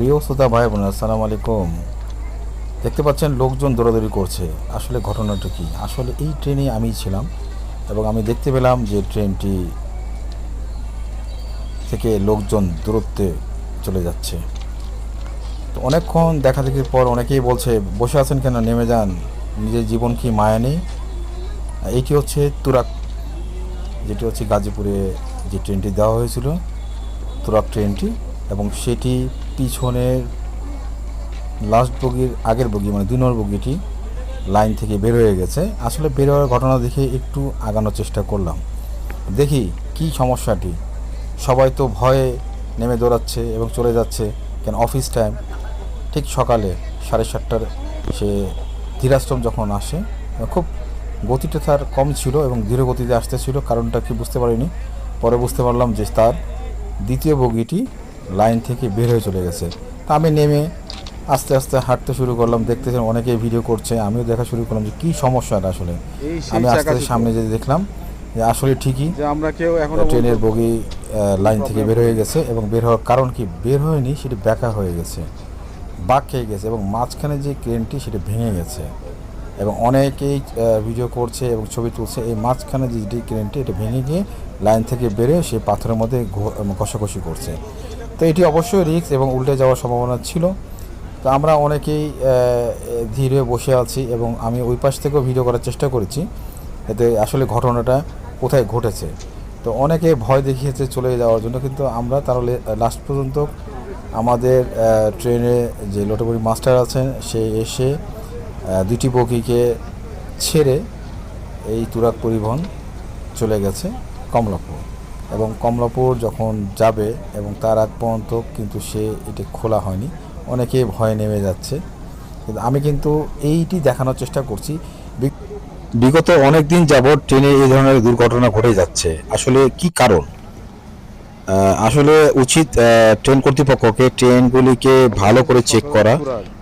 প্রিয় শ্রোতা ভাই বোন আসসালামু আলাইকুম। দেখতে পাচ্ছেন লোকজন দৌড়াদৌড়ি করছে। আসলে ঘটনাটা কি? আসলে এই ট্রেনে আমি ছিলাম এবং আমি দেখতে পেলাম যে ট্রেনটি থেকে লোকজন দূরত্বে চলে যাচ্ছে। তো অনেকক্ষণ দেখাদেখির পর অনেকেই বলছে, বসে আছেন কেন? নেমে যান। নিজের জীবন কি মায়া নেই? এইটি হচ্ছে তুরাক যেটি হচ্ছে গাজীপুরে যে ট্রেনটি দেওয়া হয়েছিল তুরাক ট্রেনটি এবং সেটি পিছনের লাস্ট বগির, আগের বগি মানে দুই নম্বর বগিটি লাইন থেকে বের হয়ে গেছে। আসলে বের হওয়ার ঘটনা দেখে একটু আগানোর চেষ্টা করলাম। দেখি কি সমস্যাটি। সবাই তো ভয়ে নেমে দৌড়াচ্ছে এবং চলে যাচ্ছে কেন অফিস টাইম ঠিক সকালে সাড়ে সাতটার সে ধীরাশ্রম যখন আসে, খুব গতিটা তার কম ছিল এবং ধীর গতিতে আসতেছিল কারণটা কি বুঝতে পারিনি। পরে বুঝতে পারলাম যে তার দ্বিতীয় বগিটি লাইন থেকে বের হয়ে চলে গেছে। তা আমি নেমে আস্তে আস্তে হাঁটতে শুরু করলাম দেখতেছেন অনেকে ভিডিও করছে আমিও দেখা শুরু করলাম যে কী সমস্যাটা আসলে। আমি আস্তে আস্তে সামনে যেতে দেখলাম যে আসলে ঠিকই আমরা কেউ এখনও ট্রেনের বগি লাইন থেকে বের হয়ে গেছে এবং বের হওয়ার কারণ কি? বের হয়নি সেটি ব্যাকা হয়ে গেছে। বাঁক খেয়ে গেছে এবং মাঝখানে যে ক্রেনটি সেটি ভেঙে গেছে। এবং অনেকেই ভিডিও করছে এবং ছবি তুলছে এই মাঝখানে যে ক্রেনটি এটা ভেঙে গিয়ে লাইন থেকে বেরে সে পাথরের মধ্যে ঘষাঘষি করছে। তো এটি অবশ্যই রিস্ক এবং উল্টে যাওয়ার সম্ভাবনা ছিল। তো আমরা অনেকেই ধীরে বসে আছি এবং আমি ওই পাশ থেকেও ভিডিও করার চেষ্টা করেছি এতে আসলে ঘটনাটা কোথায় ঘটেছে। তো অনেকে ভয় দেখিয়েছে চলে যাওয়ার জন্য, কিন্তু আমরা তাহলে লাস্ট পর্যন্ত আমাদের ট্রেনে যে লোটাবুরি মাস্টার আছেন, সে এসে দুটি বগিকে ছেড়ে এই তুরাক পরিবহন চলে গেছে কমলাপুর। এবং কমলাপুর যখন যাবে এবং তার আগ পর্যন্ত কিন্তু সে এটি খোলা হয়নি। অনেকে ভয় নেমে যাচ্ছে। কিন্তু আমি কিন্তু এইটি দেখানোর চেষ্টা করছি। বিগত অনেক দিন যাবৎ ট্রেনে এই ধরনের দুর্ঘটনা ঘটে যাচ্ছে। আসলে কি কারণ? আসলে উচিত ট্রেন কর্তৃপক্ষকে ট্রেনগুলিকে ভালো করে চেক করা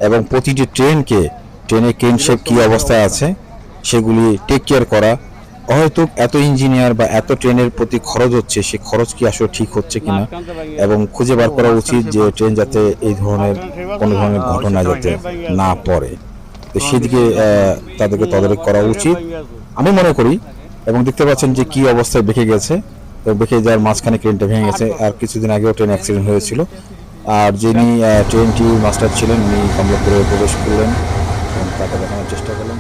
এবং প্রতিটি ট্রেনকে, ট্রেনের ক্রেনশেপ কি অবস্থায় আছে, সেগুলি টেক কেয়ার করা। হয়তো এত ইঞ্জিনিয়ার বা এত ট্রেনের প্রতি খরচ হচ্ছে, সে খরচ কি আসলে ঠিক হচ্ছে কিনা? এবং খুঁজে বার করা উচিত যে ট্রেন যাতে এই ধরনের কোনো ধরনের ঘটনা যাতে না পড়ে। তো সেদিকে তাদেরকে তদারক করা উচিত। আমি মনে করি এবং দেখতে পাচ্ছেন যে কি অবস্থায় বেঁকে গেছে। বেঁকে যাওয়ার মাঝখানে ট্রেনটা ভেঙে গেছে। আর কিছুদিন আগেও ট্রেন অ্যাক্সিডেন্ট হয়েছিল। আর যিনি ট্রেনটি মাস্টার ছিলেন, উনি কমলাপুরে প্রবেশ করলেন। তাকে দেখানোর চেষ্টা করলেন